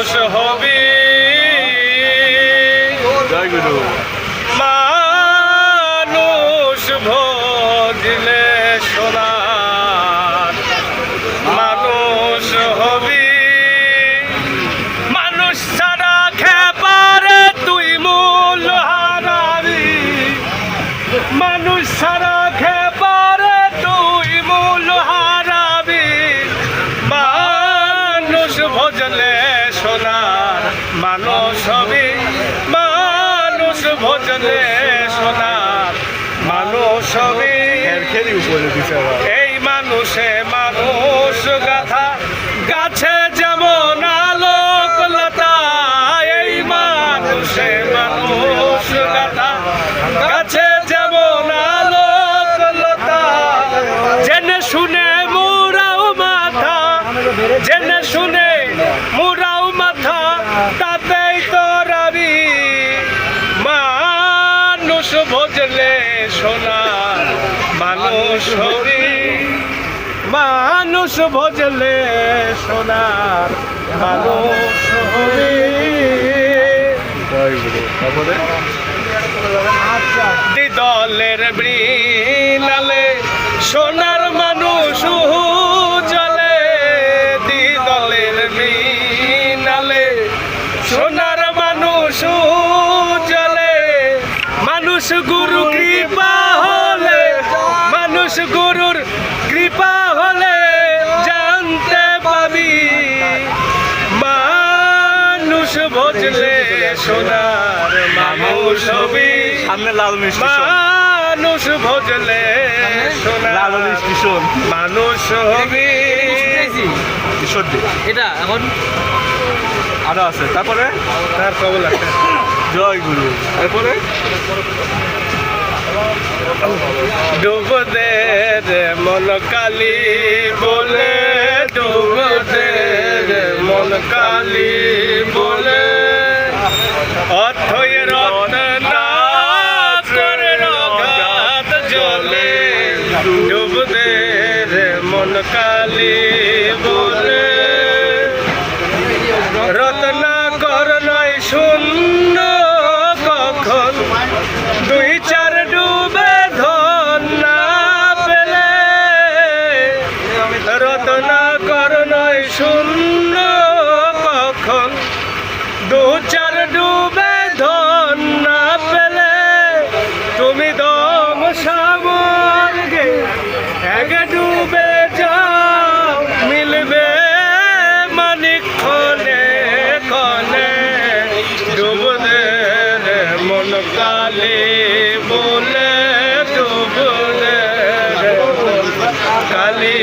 মানুষ হবি। মানুষ ভজলে সোনার মানুষ হবি। মানুষ ছাড়া খেপারে তুই মূল হারাবি। মানুষ ছাড়া মানুষ হবে মানুষ ভোজনে সোনার। মানুষ হবি। আবার। এই মানুষে মানুষ গাথা গাছে ভজলে সোনার মানুষ হরি। মানুষ ভজলে সোনার মানুষ হরি। তারপরে? দলের বৃণালে সোনার মানুষ গুরু কৃপা হলে মানুষ গুরুর কৃপা হলে জানতে পাবি। মানুষ ভজলে সোনার মানুষ হবি। সামনে লাল স্টেশন মানুষ ভজলে লাল সোনার স্টেশন মানুষ হবি। এটা এখন আরও আছে। তারপরে? তার কবল আছে। জয় গুরু। তারপরে ডুব দে রে মন কালি বলে ডুব দে রে মন কালি বলে। অথই রত্না করে জলে ডুব রে মন কালি বলে। কালে বলে ডুবলে কালী